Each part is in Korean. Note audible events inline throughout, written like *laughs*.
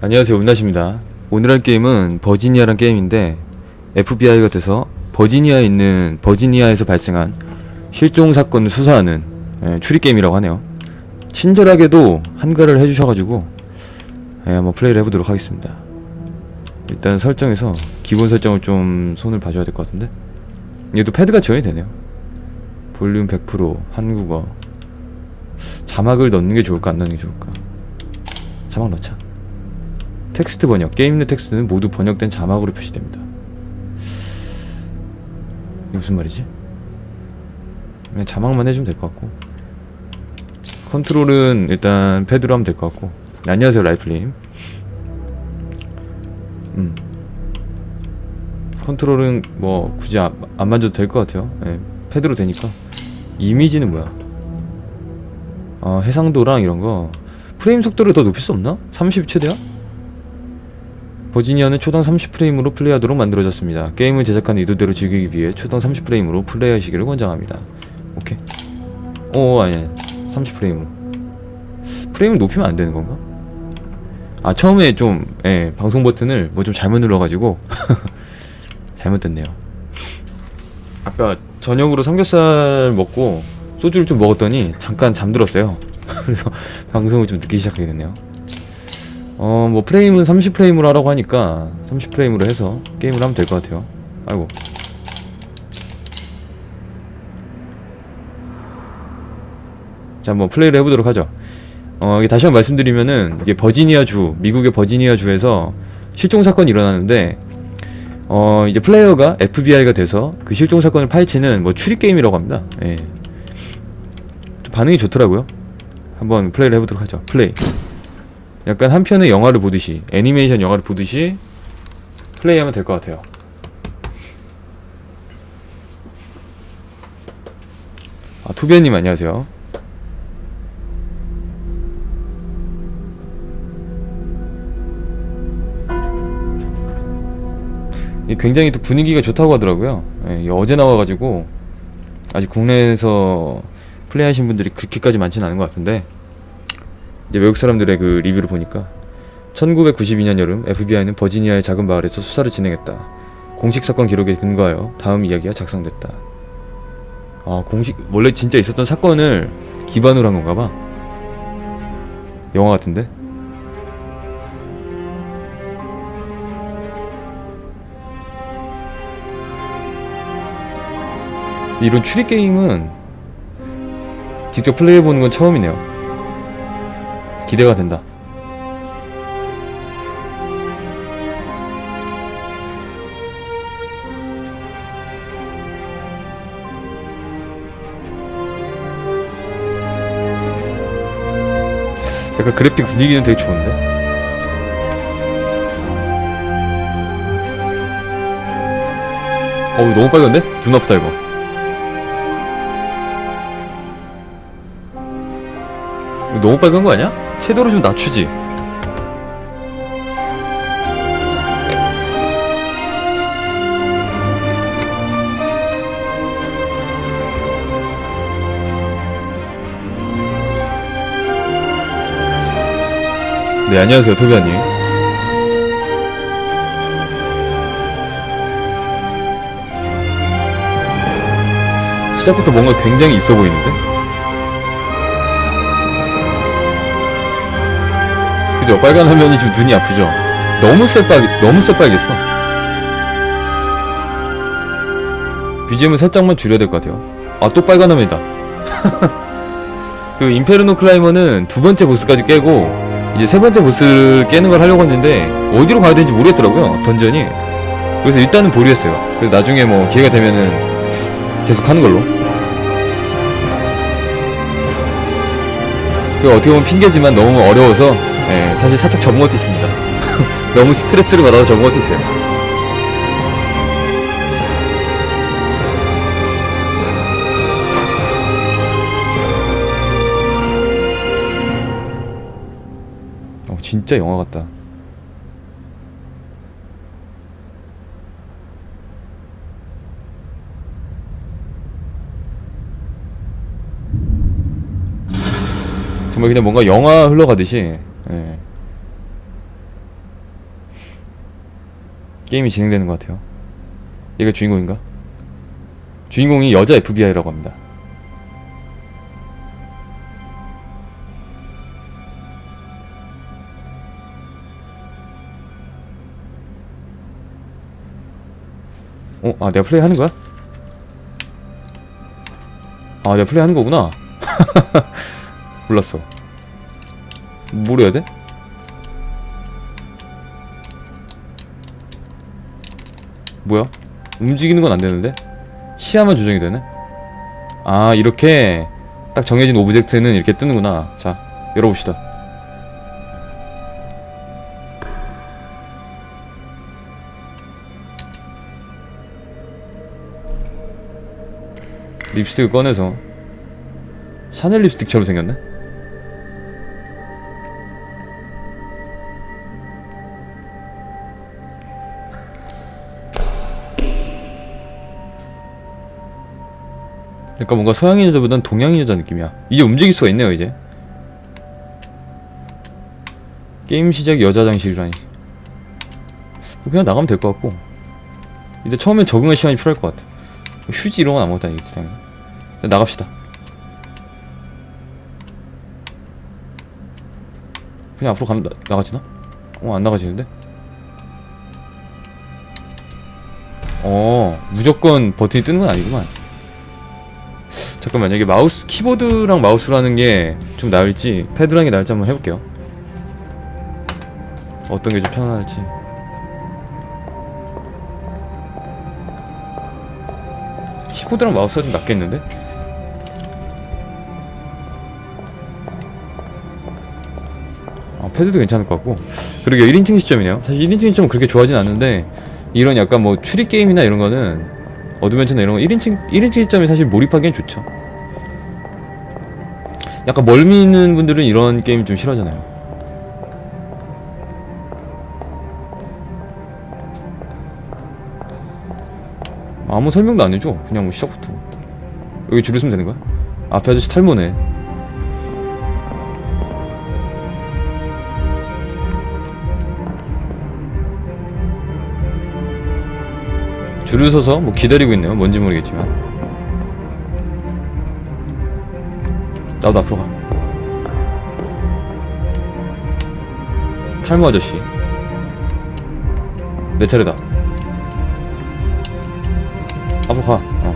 안녕하세요 운나십니다. 오늘 할 게임은 버지니아란 게임인데 FBI가 돼서 버지니아에 있는 버지니아에서 발생한 실종 사건을 수사하는 예, 추리 게임이라고 하네요. 친절하게도 한가를 해주셔가지고 예, 한번 플레이를 해보도록 하겠습니다. 일단 설정에서 기본 설정을 좀 손을 봐줘야 될 것 같은데? 얘도 패드가 지원이 되네요. 볼륨 100% 한국어. 자막을 넣는 게 좋을까 안 넣는 게 좋을까? 자막 넣자 텍스트 번역 게임 내 텍스트는 모두 번역된 자막으로 표시됩니다. 이게 무슨 말이지? 그냥 자막만 해주면 될 것 같고. 컨트롤은 일단 패드로 하면 될 것 같고. 네, 안녕하세요 라이플님. 음. 컨트롤은 뭐 굳이 안, 안 만져도 될 것 같아요. 예, 패드로 되니까. 이미지는 뭐야? 어, 해상도랑 이런 거. 프레임 속도를 더 높일 수 없나? 30 최대야? 버지니아는 초당 30프레임으로 플레이하도록 만들어졌습니다. 게임을 제작한 의도대로 즐기기 위해 초당 30프레임으로 플레이하시기를 권장합니다. 오케이. 오, 아니야. 30프레임으로. 프레임을 높이면 안 되는 건가? 아, 처음에 좀, 예, 방송 버튼을 뭐 좀 잘못 눌러가지고, *laughs* 잘못 됐네요. 아까 저녁으로 삼겹살 먹고, 소주를 좀 먹었더니, 잠깐 잠들었어요. *laughs* 그래서 방송을 좀 늦게 시작하게 됐네요. 어, 뭐 프레임은 30프레임으로 하라고 하니까 30프레임으로 해서 게임을 하면 될 것 같아요. 아이고. 자, 한번 플레이를 해보도록 하죠. 어, 다시 한번 말씀드리면은 이게 버지니아 주, 미국의 버지니아 주에서 실종 사건이 일어나는데 어, 이제 플레이어가 FBI가 돼서 그 실종 사건을 파헤치는 뭐 추리 게임이라고 합니다. 예. 좀 반응이 좋더라고요. 한번 플레이를 해보도록 하죠. 플레이. 약간 한 편의 영화를 보듯이 애니메이션 영화를 보듯이 플레이하면 될 것 같아요. 아 토비아님 안녕하세요. 이 굉장히 또 분위기가 좋다고 하더라고요. 예, 어제 나와가지고 아직 국내에서 플레이하신 분들이 그렇게까지 많지는 않은 것 같은데 이제 외국 사람들의 그 리뷰를 보니까 1992년 여름 FBI는 버지니아의 작은 마을에서 수사를 진행했다. 공식 사건 기록에 근거하여 다음 이야기가 작성됐다. 아 공식 원래 진짜 있었던 사건을 기반으로 한 건가 봐. 영화 같은데? 이런 추리 게임은 직접 플레이해 보는 건 처음이네요. 기대가 된다. 약간 그래픽 분위기는 되게 좋은데? 어우 너무 빨간데? 눈 아프다 이거 너무 빨간 거 아니야? 채도를 좀 낮추지 네 안녕하세요 토비아님 시작부터 뭔가 굉장히 있어 보이는데? 그죠? 빨간 화면이 좀 눈이 아프죠? 너무 새빨, 너무 새빨겠어. BGM을 살짝만 줄여야 될 것 같아요. 아, 또 빨간 화면이다. *laughs* 그, 인페르노 클라이머는 두 번째 보스까지 깨고, 이제 세 번째 보스를 깨는 걸 하려고 했는데, 어디로 가야 되는지 모르겠더라고요, 던전이. 그래서 일단은 보류했어요. 그래서 나중에 뭐, 기회가 되면은, 계속 하는 걸로. 그 어떻게 보면 핑계지만 너무 어려워서 예, 사실 살짝 접은 것도 있습니다. 너무 스트레스를 받아서 접은 것도 있어요. 어, 진짜 영화 같다. 정말 그냥 뭔가 영화 흘러가듯이 예. 게임이 진행되는 것 같아요. 얘가 주인공인가? 주인공이 여자 FBI라고 합니다. 어, 아, 내가 플레이 하는 거야? 아, 내가 플레이 하는 거구나. *laughs* 몰랐어. 뭘 해야 돼? 뭐야? 움직이는 건 안 되는데? 시야만 조정이 되네? 아, 이렇게 딱 정해진 오브젝트는 이렇게 뜨는구나. 자, 열어봅시다. 립스틱을 꺼내서 샤넬 립스틱처럼 생겼네? 그러니까 뭔가 서양인 여자보단 동양인 여자 느낌이야. 이제 움직일 수가 있네요, 이제. 게임 시작 여자 장실이라니. 그냥 나가면 될 것 같고. 이제 처음엔 적응할 시간이 필요할 것 같아. 휴지 이런 건 아무것도 아니겠지, 당연히. 나갑시다. 그냥 앞으로 가면 나, 나가지나? 어, 안 나가지는데? 어, 무조건 버튼이 뜨는 건 아니구만. 잠깐만, 여기 마우스, 키보드랑 마우스라는 게 좀 나을지, 패드라는 게 나을지 한번 해볼게요. 어떤 게 좀 편안할지. 키보드랑 마우스가 좀 낫겠는데? 아, 패드도 괜찮을 것 같고. 그리고 1인칭 시점이네요. 사실 1인칭 시점은 그렇게 좋아하진 않는데, 이런 약간 뭐 추리 게임이나 이런 거는, 어드벤처나 이런 거 1인칭, 1인칭 시점이 사실 몰입하기엔 좋죠. 약간 멀미 있는 분들은 이런 게임 좀 싫어하잖아요. 아무 설명도 안 해줘. 그냥 뭐 시작부터. 여기 줄을 서면 되는 거야? 앞에 아저씨 탈모네. 줄을 서서 뭐 기다리고 있네요. 뭔지 모르겠지만. 나도 앞으로 가. 탈모 아저씨. 내 차례다. 앞으로 가. 어.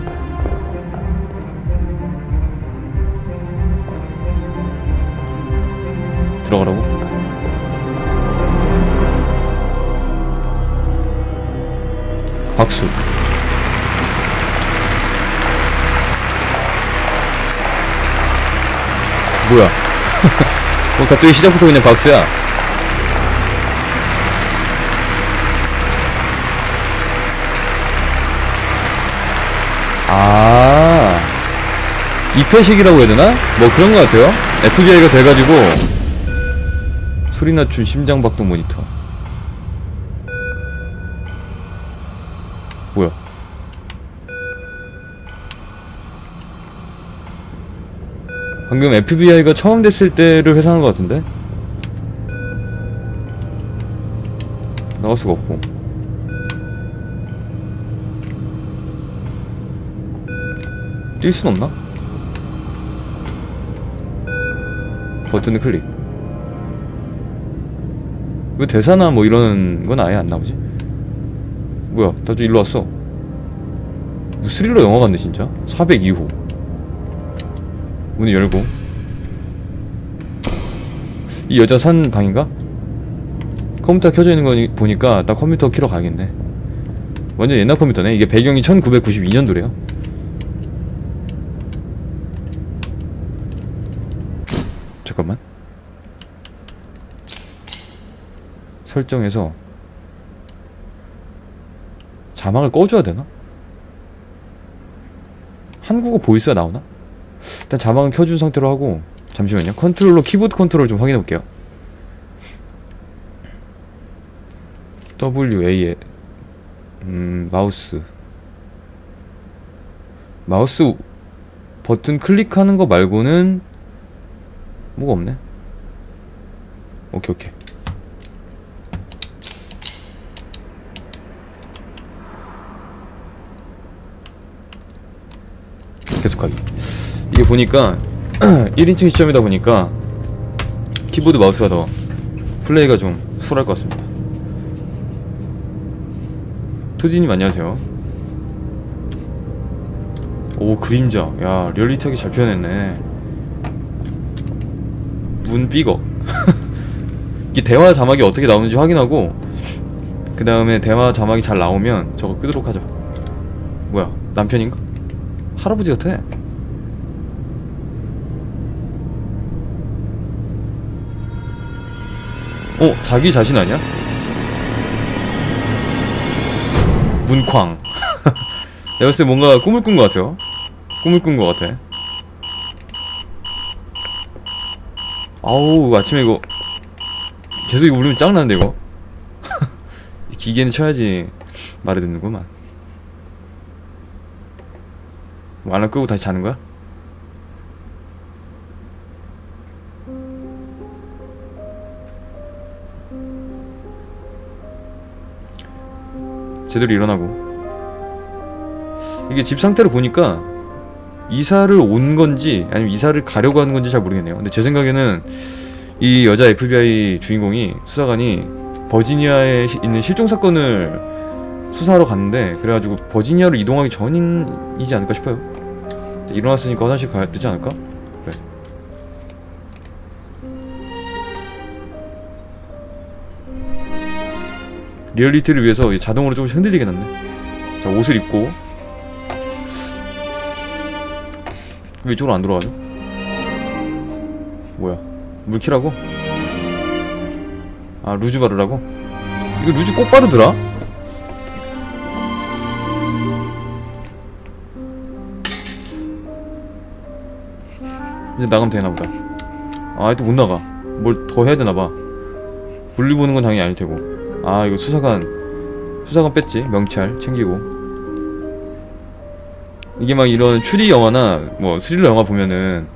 들어가라고? 박수. 뭐야? *laughs* 뭐 갑자기 시작부터 그냥 박수야. 아, 입회식이라고 해야 되나? 뭐 그런 것 같아요. FBI가 돼가지고 소리 낮춘 심장박동 모니터. 뭐야? 방금 FBI가 처음 됐을 때를 회상한 것 같은데? 나갈 수가 없고. 뛸 순 없나? 버튼을 클릭. 왜 대사나 뭐 이런 건 아예 안 나오지? 뭐야, 다들 일로 왔어. 뭐 스릴러 영화 같네, 진짜. 402호. 문을 열고. 이 여자 산 방인가? 컴퓨터 켜져 있는 거 보니까 딱 컴퓨터 키러 가야겠네. 완전 옛날 컴퓨터네. 이게 배경이 1992년도래요. 잠깐만. 설정에서 자막을 꺼줘야 되나? 한국어 보이스가 나오나? 일단 자막은 켜준 상태로 하고 잠시만요. 컨트롤러 키보드 컨트롤 좀 확인해 볼게요. WA에 음, 마우스 마우스 버튼 클릭하는 거 말고는 뭐가 없네. 오케이 오케이. 계속하기. 이게 보니까 *clears throat* 1인칭 시점이다 보니까 키보드 마우스가 더 플레이가 좀 수월할 것 같습니다. 토디님 안녕하세요. 오 그림자. 야 리얼리티하게 잘 표현했네. 문 삐걱. *laughs* 이게 대화 자막이 어떻게 나오는지 확인하고 그 다음에 대화 자막이 잘 나오면 저거 끄도록 하죠. 뭐야 남편인가? 할아버지 같아 어? 자기 자신 아니야? 문쾅 *laughs* 내가 봤을 때 뭔가 꿈을 꾼 것 같아요 꿈을 꾼 것 같아 아우 아침에 이거 계속 이거 울으면 짱나는데 이거 기계는 쳐야지 말을 듣는구만 뭐 알람 끄고 다시 자는 거야? 제대로 일어나고. 이게 집 상태를 보니까 이사를 온 건지 아니면 이사를 가려고 하는 건지 잘 모르겠네요. 근데 제 생각에는 이 여자 FBI 주인공이 수사관이 버지니아에 시- 있는 실종 사건을 수사하러 갔는데 그래가지고 버지니아로 이동하기 전이지 않을까 싶어요. 일어났으니까 화장실 가야 되지 않을까? 그래 리얼리티를 위해서 이 자동으로 조금씩 흔들리게 놨네 자 옷을 입고 왜 이쪽으로 안 돌아가죠? 뭐야 물키라고? 아 루즈 바르라고? 이거 루즈 꼭 바르더라? 이제 나가면 되나보다 아 아직도 못 나가 뭘 더 해야 되나봐 볼일 보는 건 당연히 아닐 테고 아 이거 수사관 수사관 뺐지 명찰 챙기고 이게 막 이런 추리 영화나 뭐 스릴러 영화 보면은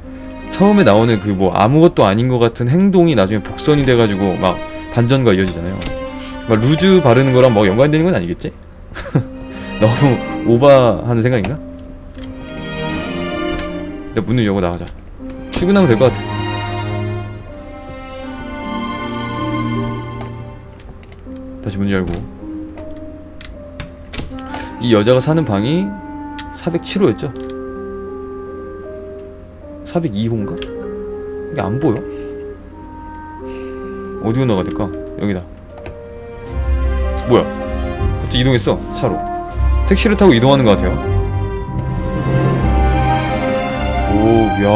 처음에 나오는 그 뭐 아무것도 아닌 것 같은 행동이 나중에 복선이 돼가지고 막 반전과 이어지잖아요. 막 루즈 바르는 거랑 뭐 연관되는 건 아니겠지? *laughs* 너무 오바하는 생각인가? 일단 문을 열고 나가자. 출근하면 될 것 같아. 다시 문 열고. 이 여자가 사는 방이 407호였죠? 402호인가? 이게 안 보여? 어디로 나가야 될까? 여기다. 뭐야? 갑자기 이동했어, 차로. 택시를 타고 이동하는 것 같아요. 오, 야.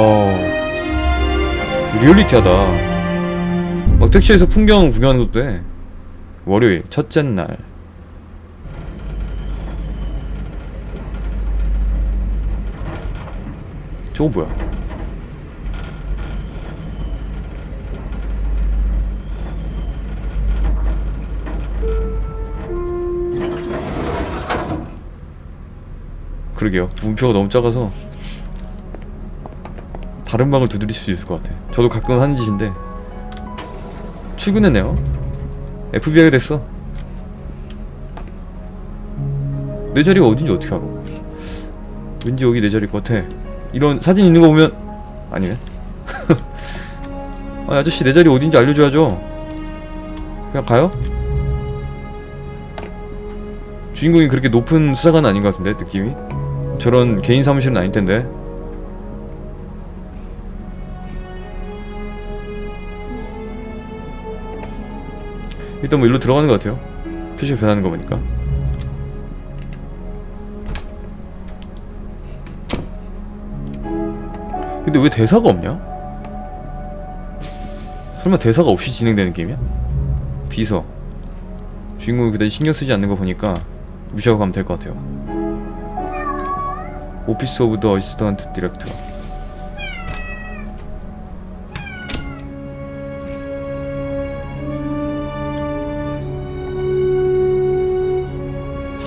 리얼리티하다. 막 택시에서 풍경 구경하는 것도 해. 월요일, 첫째 날. 저거 뭐야? 그러게요. 문표가 너무 작아서 다른 방을 두드릴 수 있을 것 같아. 저도 가끔 하는 짓인데 출근했네요. FBI가 됐어. 내 자리가 어딘지 어떻게 알아? 왠지 여기 내 자리일 것 같아. 이런 사진 있는 거 보면 아니네. *laughs* 아 아저씨 내 자리 어딘지 알려줘야죠. 그냥 가요? 주인공이 그렇게 높은 수사관은 아닌 것 같은데 느낌이 저런 개인 사무실은 아닐 텐데. 일단 뭐 일로 들어가는 것 같아요. 표시가 변하는 거 보니까. 근데 왜 대사가 없냐? 설마 대사가 없이 진행되는 게임이야? 비서 주인공이 그다지 신경 쓰지 않는 거 보니까 무시하고 가면 될 것 같아요 오피스 오브 더 어시스턴트 디렉터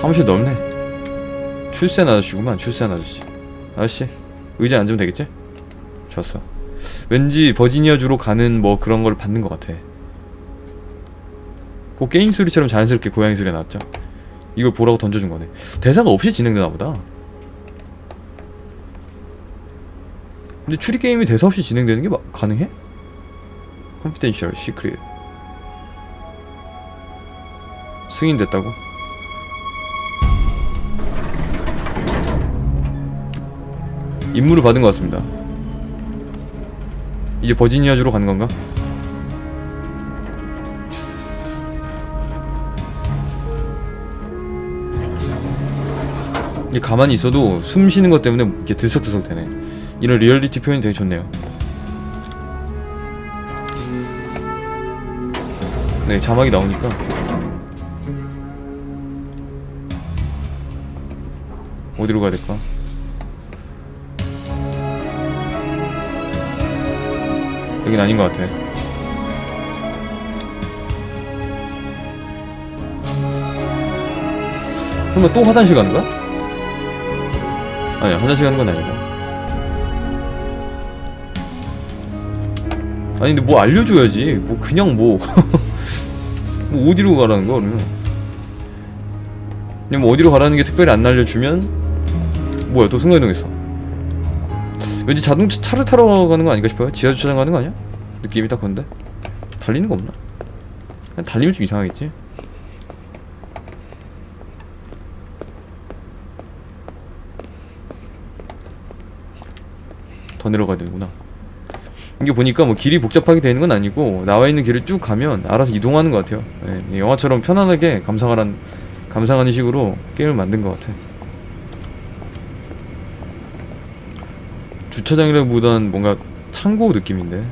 사무실 넓네. 출세한 아저씨구만 출세한 아저씨. 아저씨 의자에 앉으면 되겠지? 좋았어. 왠지 버지니아주로 가는 뭐 그런 걸 받는 것 같아. 그 게임 소리처럼 자연스럽게 고양이 소리가 나왔죠? 이걸 보라고 던져준 거네. 대사가 없이 진행되나 보다. 근데 추리 게임이 대사 없이 진행되는 게 마- 가능해? 컨피덴셜 시크릿 승인됐다고? 임무를 받은 것 같습니다. 이제 버지니아주로 가는 건가? 이게 가만히 있어도 숨 쉬는 것 때문에 이게 들썩들썩 되네. 이런 리얼리티 표현이 되게 좋네요. 네, 자막이 나오니까. 어디로 가야 될까? 여긴 아닌 것 같아. 설마 또 화장실 가는 거야? 아니야, 화장실 가는 건 아니다. 아니, 근데 뭐 알려줘야지. 뭐, 그냥 뭐. *laughs* 뭐, 어디로 가라는 거야, 그러면? 그냥 뭐, 어디로 가라는 게 특별히 안 알려주면, 뭐야, 또 순간이동했어. 왠지 자동차 차를 타러 가는 거 아닌가 싶어요? 지하 주차장 가는 거 아니야? 느낌이 딱 그런데? 달리는 거 없나? 그냥 달리면 좀 이상하겠지? 더 내려가야 되는구나. 이게 보니까 뭐 길이 복잡하게 되는 건 아니고 나와 있는 길을 쭉 가면 알아서 이동하는 것 같아요. 예, 영화처럼 편안하게 감상하는 감상하는 식으로 게임을 만든 것 같아. 주차장이라기보단 뭔가 창고 느낌인데.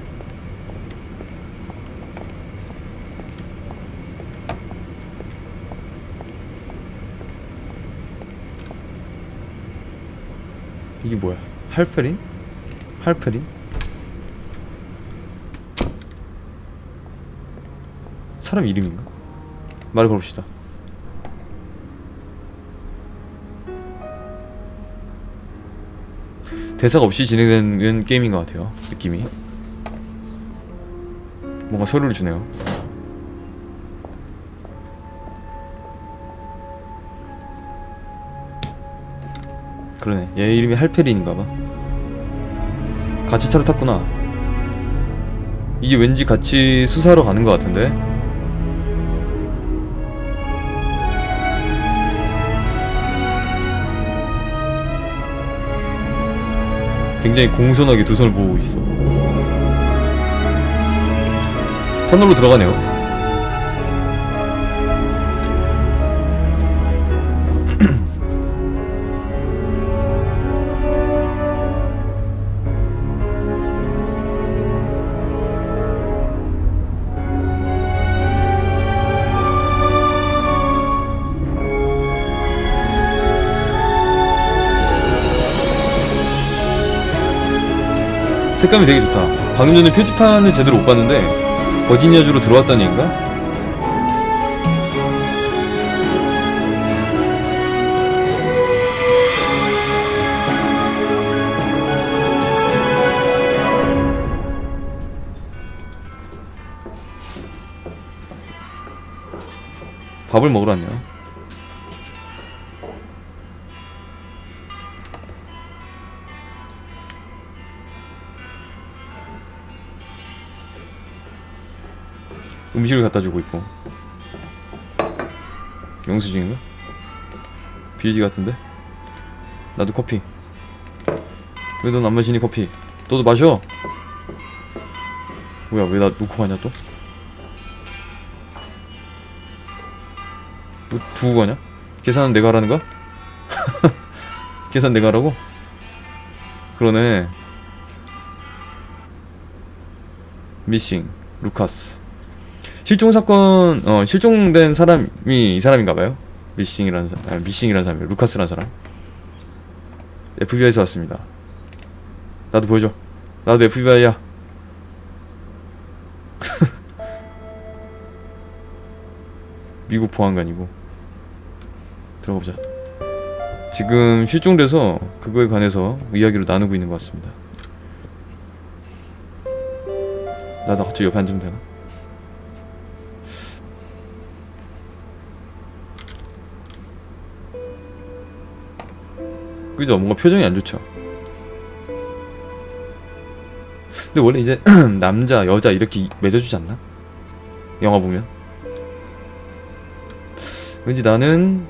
이게 뭐야? 할페린? 할페린? 사람 이름인가? 말을 걸읍시다. 대사가 없이 진행되는 게임인 것 같아요. 느낌이. 뭔가 서류를 주네요. 그러네. 얘 이름이 할페린인가 봐. 같이 차를 탔구나. 이게 왠지 같이 수사하러 가는 것 같은데? 굉장히 공손하게 두 손을 모으고 있어. 터널로 들어가네요. 색감이 되게 좋다. 방금 전에 표지판을 제대로 못 봤는데 버지니아주로 들어왔다는 얘기인가? 밥을 왔네 음식을 갖다 주고 있고 영수증인가? 빌지 같은데? 나도 커피 왜 넌 안 마시니 커피 너도 마셔 뭐야 왜 나 놓고 가냐 또? 뭐 두고 가냐? 계산은 내가 하라는 거야? *laughs* 계산 내가 하라고? 그러네 미싱 루카스 실종 사건 어 실종된 사람이 이 사람인가봐요. 미싱이라는 사람 아, 미싱이라는 사람이 루카스라는 사람. FBI에서 왔습니다. 나도 보여줘. 나도 FBI야. *laughs* 미국 보안관이고. 들어가보자. 지금 실종돼서 그거에 관해서 이야기를 나누고 있는 것 같습니다. 나도 같이 옆에 앉으면 되나? 그죠? 뭔가 표정이 안 좋죠. 근데 원래 이제 *clears throat* 남자 여자 이렇게 맺어주지 않나? 영화 보면 왠지 나는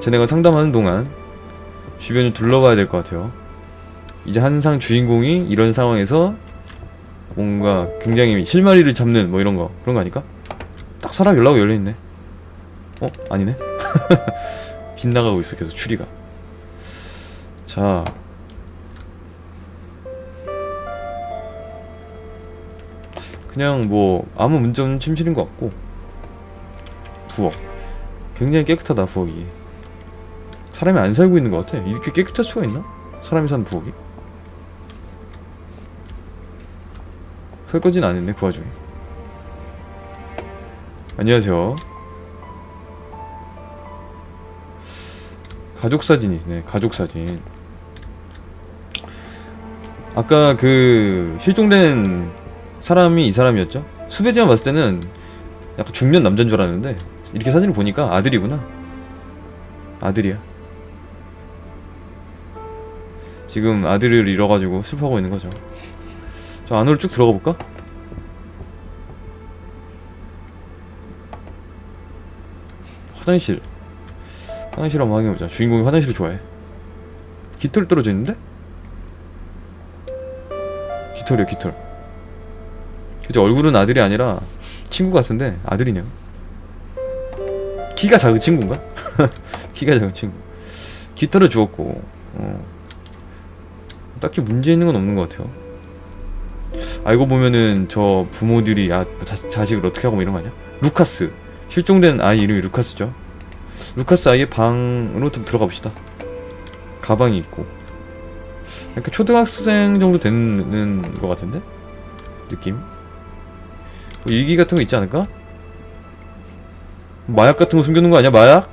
쟤네가 상담하는 동안 주변을 둘러봐야 될 것 같아요 이제 한상 주인공이 이런 상황에서 뭔가 굉장히 실마리를 잡는 뭐 이런 거 그런 거 아닐까? 딱 사람 연락 열려있네 어? 아니네 *laughs* 빗나가고 있어 계속 추리가 자. 그냥 뭐 아무 문제 없는 침실인 것 같고. 부엌. 굉장히 깨끗하다 부엌이. 사람이 안 살고 있는 것 같아. 이렇게 깨끗할 수가 있나? 사람이 사는 부엌이? 설거지는 안 했네 그 와중에. 안녕하세요. 가족 사진이네 가족 사진 아까 그 실종된 사람이 이 사람이었죠? 수배지만 봤을 때는 약간 중년 남자인 줄 알았는데 이렇게 사진을 보니까 아들이구나 아들이야 지금 아들을 잃어가지고 슬퍼하고 있는 거죠 저 안으로 쭉 들어가 볼까? 화장실 화장실 한번 확인해보자 주인공이 화장실을 좋아해 깃털 떨어져 있는데? 깃털이야 깃털. 그죠 얼굴은 아들이 아니라 친구 같은데 아들이네요. 키가 작은 친구인가? *laughs* 키가 작은 친구. 깃털을 주었고 어. 딱히 문제 있는 건 없는 것 같아요. 알고 보면은 저 부모들이 야 자, 자식을 어떻게 하고 뭐 이런 거 아니야? 루카스. 실종된 아이 이름이 루카스죠. 루카스 아이의 방으로 좀 들어가 봅시다. 가방이 있고 약간 초등학생 정도 되는 것 같은데? 느낌? 뭐 일기 같은 거 있지 않을까? 마약 같은 거 숨겨놓은 거 아니야? 마약?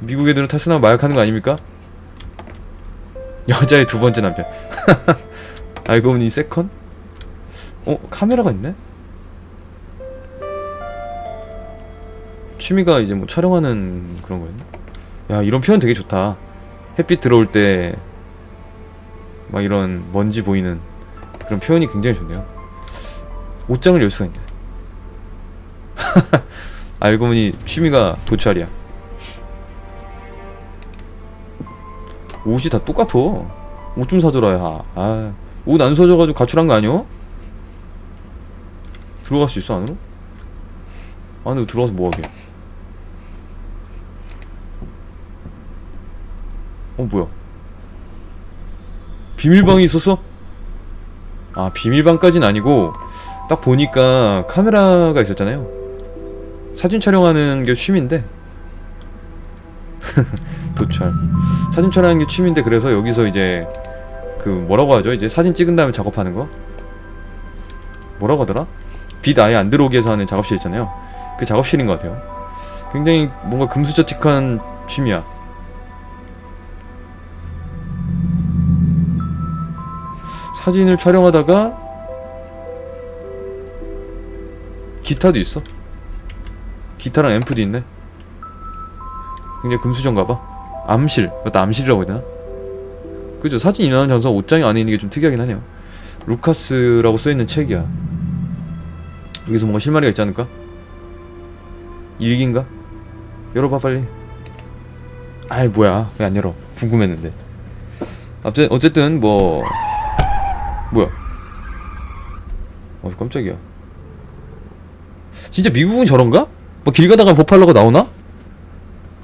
미국 애들은 탈선하면 마약 하는 거 아닙니까? 여자의 두 번째 남편 *laughs* 알고 보니 세컨? 어? 카메라가 있네? 취미가 이제 뭐 촬영하는 그런 거였나? 야 이런 표현 되게 좋다 햇빛 들어올 때 막 이런 먼지 보이는 그런 표현이 굉장히 좋네요. 옷장을 열 수가 있네. *laughs* 알고 보니 취미가 도찰이야. 옷이 다 똑같아. 옷 좀 사줘라 야. 아, 옷안 사줘가지고 가출한 거 아니야? 들어갈 수 있어 안으로? 안으로 들어가서 뭐하게? 어 뭐야 비밀방이 있었어? 아 비밀방까진 아니고 딱 보니까 카메라가 있었잖아요. 사진 촬영하는 게 취미인데. *laughs* 도찰. 사진 촬영하는 게 취미인데 그래서 여기서 이제 그 뭐라고 하죠? 이제 사진 찍은 다음에 작업하는 거? 뭐라고 하더라? 빛 아예 안 들어오게 해서 하는 작업실 있잖아요. 그 작업실인 것 같아요. 굉장히 뭔가 금수저틱한 취미야 사진을 촬영하다가 기타도 있어? 기타랑 앰프도 있네. 굉장히 금수저인가봐. 암실. 맞다 암실이라고 해야 되나? 그죠? 사진 인화하는 장소가 옷장이 안에 있는 게 좀 특이하긴 하네요. 루카스라고 써있는 책이야. 여기서 뭔가 실마리가 있지 않을까? 일기인가? 열어봐 빨리. 아이 뭐야. 왜 안 열어? 궁금했는데. 어쨌든, 어쨌든 뭐 뭐야 어 깜짝이야 진짜 미국은 저런가? 뭐 길 가다가 버팔로가 나오나?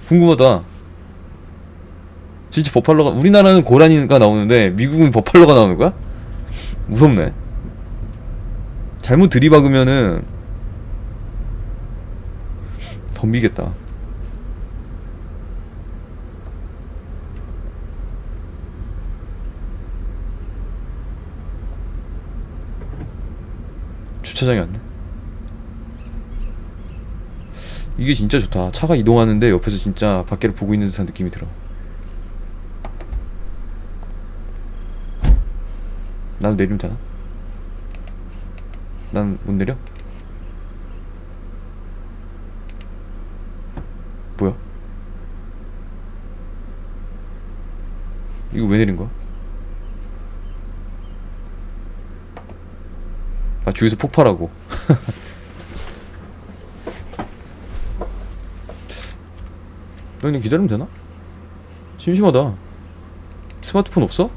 궁금하다 진짜 버팔로가 우리나라는 고라니가 나오는데 미국은 버팔로가 나오는 거야? 무섭네 잘못 들이박으면은 덤비겠다 주차장이 왔네 이게 진짜 좋다 차가 이동하는데 옆에서 진짜 밖에를 보고 있는 듯한 느낌이 들어 나도 내리면 되나? 난 못 내려? 뭐야? 이거 왜 내린 거야? 주유소 폭발하고. *laughs* 나 그냥 기다리면 되나? 심심하다. 스마트폰 없어?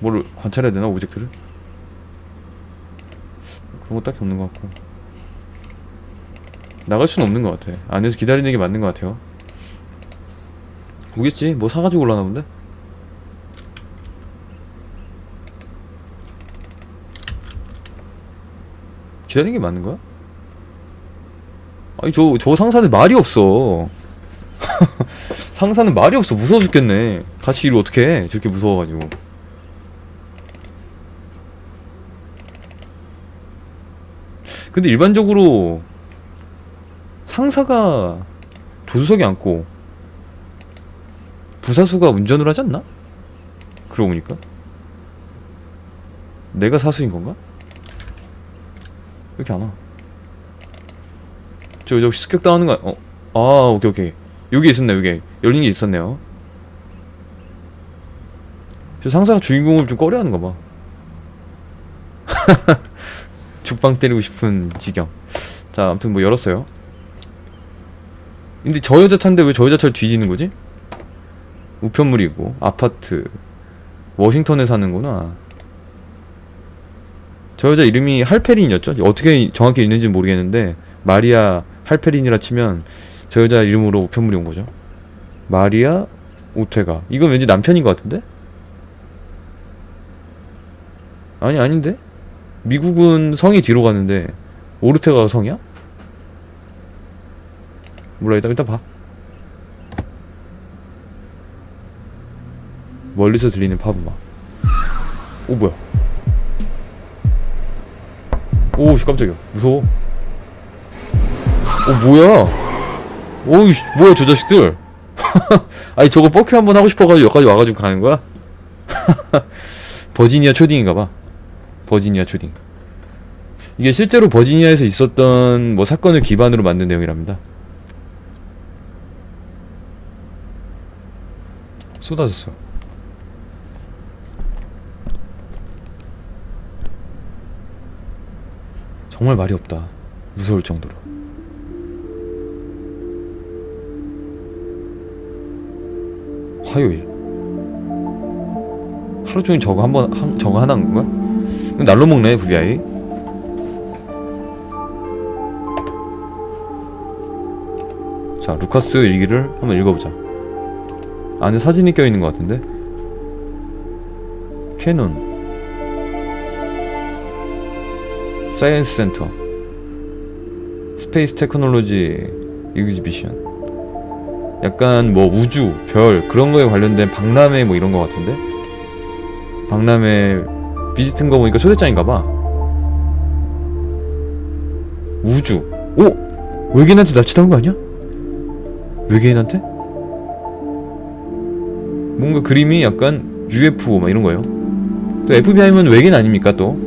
뭘 관찰해야 되나 오브젝트를? 그런 거 딱히 없는 것 같고 나갈 수는 없는 것 같아 안에서 기다리는 게 맞는 것 같아요 오겠지 뭐 사가지고 올라나 본데? 기다리는 게 맞는 거야? 아니 저, 저 상사는 말이 없어 *laughs* 상사는 말이 없어 무서워 죽겠네 같이 일을 어떻게 해 저렇게 무서워가지고 근데 일반적으로 상사가 조수석에 앉고 부사수가 운전을 하지 않나? 그러고 보니까 내가 사수인 건가? 왜 이렇게 안 와? 저, 저 습격 당하는 거, 어, 아, 오케이, 오케이. 여기 있었네, 여기. 열린 게 있었네요. 저 상사가 주인공을 좀 꺼려 하는가 봐. *laughs* 죽방 때리고 싶은 지경. 자, 아무튼 뭐 열었어요. 근데 저 여자 차인데 왜 저 여자 차를 뒤지는 거지? 우편물이고, 아파트. 워싱턴에 사는구나. 저 여자 이름이 할페린이었죠? 어떻게 정확히 읽는지 는 모르겠는데, 마리아 할페린이라 치면 저 여자 이름으로 우편물이 온 거죠. 마리아 오테가. 이건 왠지 남편인 것 같은데? 아니, 아닌데? 미국은 성이 뒤로 가는데, 오르테가가 성이야? 몰라, 일단, 일단 봐. 멀리서 들리는 파브마. 오, 뭐야. 오, 씨, 깜짝이야. 무서워. 어 뭐야? 오이 뭐야 저 자식들? *laughs* 아니 저거 뻑큐 한번 하고 싶어가지고 여기까지 와가지고 가는 거야? *laughs* 버지니아 초딩인가봐. 버지니아 초딩. 이게 실제로 버지니아에서 있었던 뭐 사건을 기반으로 만든 내용이랍니다. 쏟아졌어. 정말 말이 없다. 무서울 정도로. 화요일. 하루 종일 저거 한번 한, 저거 하나 한 건가? 날로 먹네 FBI. 자 루카스 일기를 한번 읽어보자. 안에 사진이 껴 있는 것 같은데. 캐논. 사이언스 센터. 스페이스 테크놀로지 익지비션. 약간 뭐 우주, 별 그런 거에 관련된 박람회 뭐 이런 거 같은데? 박람회 비슷한 거 보니까 초대장인가 봐. 우주. 오! 외계인한테 납치당한 거 아니야? 외계인한테? 뭔가 그림이 약간 UFO 막 이런 거예요. 또 FBI면 외계인 아닙니까 또?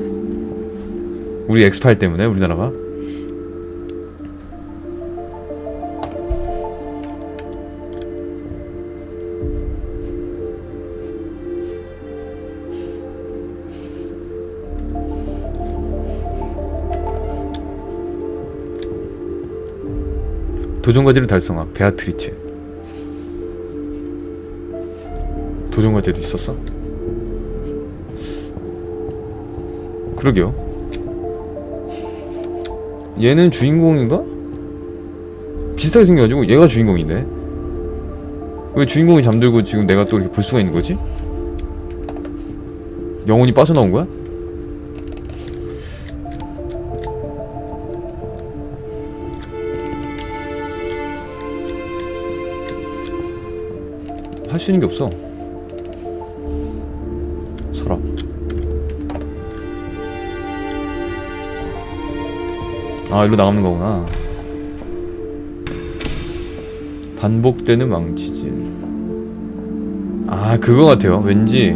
우리 엑스파일 때문에 우리나라가. 도전과제를 달성한 베아트리체 도전과제도 있었어? 그러게요 얘는 주인공인가? 비슷하게 생겨가지고 얘가 주인공인데 왜 주인공이 잠들고 지금 내가 또 이렇게 볼 수가 있는 거지? 영혼이 빠져나온 거야? 할 수 있는 게 없어. 아, 일로 나가는 거구나. 반복되는 왕치질. 아, 그거 같아요. 왠지